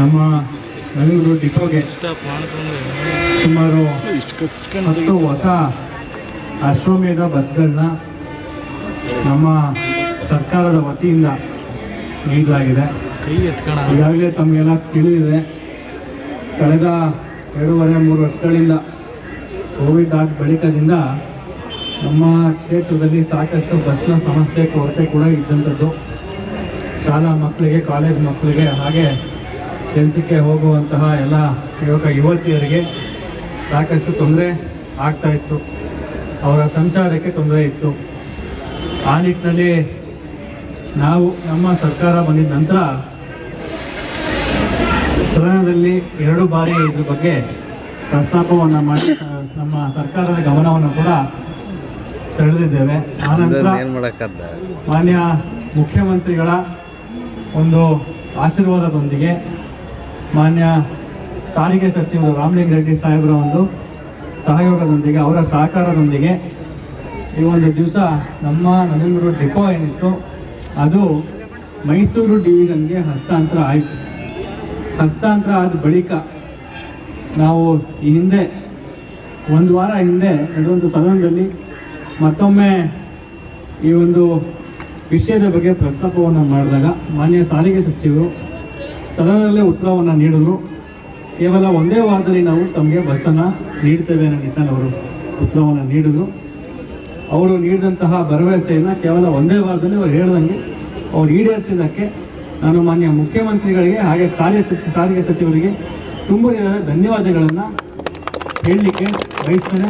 ನಮ್ಮ ಬೆಂಗಳೂರು ಡಿಪೋಗೆ ಸುಮಾರು ಹತ್ತು ಹೊಸ ಅಶ್ವಮೇಧ ಬಸ್ಗಳನ್ನ ನಮ್ಮ ಸರ್ಕಾರದ ವತಿಯಿಂದ ನೀಡಲಾಗಿದೆ. ಈಗಾಗಲೇ ತಮಗೆಲ್ಲ ತಿಳಿದಿದೆ. ಕಳೆದ ಎರಡೂವರೆ, ಮೂರು ವರ್ಷಗಳಿಂದ ಕೋವಿಡ್ ಆದ ಬಳಿಕದಿಂದ ನಮ್ಮ ಕ್ಷೇತ್ರದಲ್ಲಿ ಸಾಕಷ್ಟು ಬಸ್ನ ಸಮಸ್ಯೆ, ಕೊರತೆ ಕೂಡ ಇದ್ದಂಥದ್ದು. ಶಾಲಾ ಮಕ್ಕಳಿಗೆ, ಕಾಲೇಜ್ ಮಕ್ಕಳಿಗೆ, ಹಾಗೆ ಕೆಲಸಕ್ಕೆ ಹೋಗುವಂತಹ ಎಲ್ಲ ಯುವಕ ಯುವತಿಯರಿಗೆ ಸಾಕಷ್ಟು ತೊಂದರೆ ಆಗ್ತಾ ಇತ್ತು. ಅವರ ಸಂಚಾರಕ್ಕೆ ತೊಂದರೆ ಇತ್ತು. ಆ ನಿಟ್ಟಿನಲ್ಲಿ ನಾವು ನಮ್ಮ ಸರ್ಕಾರ ಬಂದಿದ ನಂತರ ಸದನದಲ್ಲಿ ಎರಡು ಬಾರಿ ಇದ್ರ ಬಗ್ಗೆ ಪ್ರಸ್ತಾಪವನ್ನು ಮಾಡಿ ನಮ್ಮ ಸರ್ಕಾರದ ಗಮನವನ್ನು ಕೂಡ ಸೆಳೆದಿದ್ದೇವೆ. ಆನಂತರ ಮಾನ್ಯ ಮುಖ್ಯಮಂತ್ರಿಗಳ ಒಂದು ಆಶೀರ್ವಾದದೊಂದಿಗೆ ಮಾನ್ಯ ಸಾರಿಗೆ ಸಚಿವರು ರಾಮಲಿಂಗ ರೆಡ್ಡಿ ಸಾಹೇಬರ ಒಂದು ಸಹಯೋಗದೊಂದಿಗೆ, ಅವರ ಸಹಕಾರದೊಂದಿಗೆ ಈ ಒಂದು ದಿವಸ ನಮ್ಮ ನರೇಂದ್ರ ಡಿಪೋ ಏನಿತ್ತು, ಅದು ಮೈಸೂರು ಡಿವಿಷನ್ಗೆ ಹಸ್ತಾಂತರ ಆಯಿತು. ಹಸ್ತಾಂತರ ಆದ ಬಳಿಕ ನಾವು ಈ ಹಿಂದೆ, ಒಂದು ವಾರ ಹಿಂದೆ ನಡೆದಂಥ ಸದನದಲ್ಲಿ ಮತ್ತೊಮ್ಮೆ ಈ ಒಂದು ವಿಷಯದ ಬಗ್ಗೆ ಪ್ರಸ್ತಾಪವನ್ನು ಮಾಡಿದಾಗ ಮಾನ್ಯ ಸಾರಿಗೆ ಸಚಿವರು ಸದನದಲ್ಲೇ ಉತ್ತರವನ್ನು ನೀಡಿದ್ರು ಕೇವಲ ಒಂದೇ ವಾರದಲ್ಲಿ ನಾವು ತಮಗೆ ಬಸ್ಸನ್ನು ನೀಡ್ತೇವೆ ಅನ್ನೋ ನಿಟ್ಟಿನಲ್ಲಿ ಅವರು ಉತ್ತರವನ್ನು ನೀಡಿದ್ರು. ಅವರು ನೀಡಿದಂತಹ ಭರವಸೆಯನ್ನು ಕೇವಲ ಒಂದೇ ವಾರದಲ್ಲಿ ಅವರು ಹೇಳ್ದಂಗೆ ಅವ್ರು ಈಡೇರಿಸಿದ್ದಕ್ಕೆ ನಾನು ಮಾನ್ಯ ಮುಖ್ಯಮಂತ್ರಿಗಳಿಗೆ ಹಾಗೆ ಸಾರಿಗೆ ಸಚಿವ ಸಾರಿಗೆ ಸಚಿವರಿಗೆ ತುಂಬ ಧನ್ಯವಾದಗಳನ್ನು ಹೇಳಲಿಕ್ಕೆ ಬಯಸ್ತೇನೆ.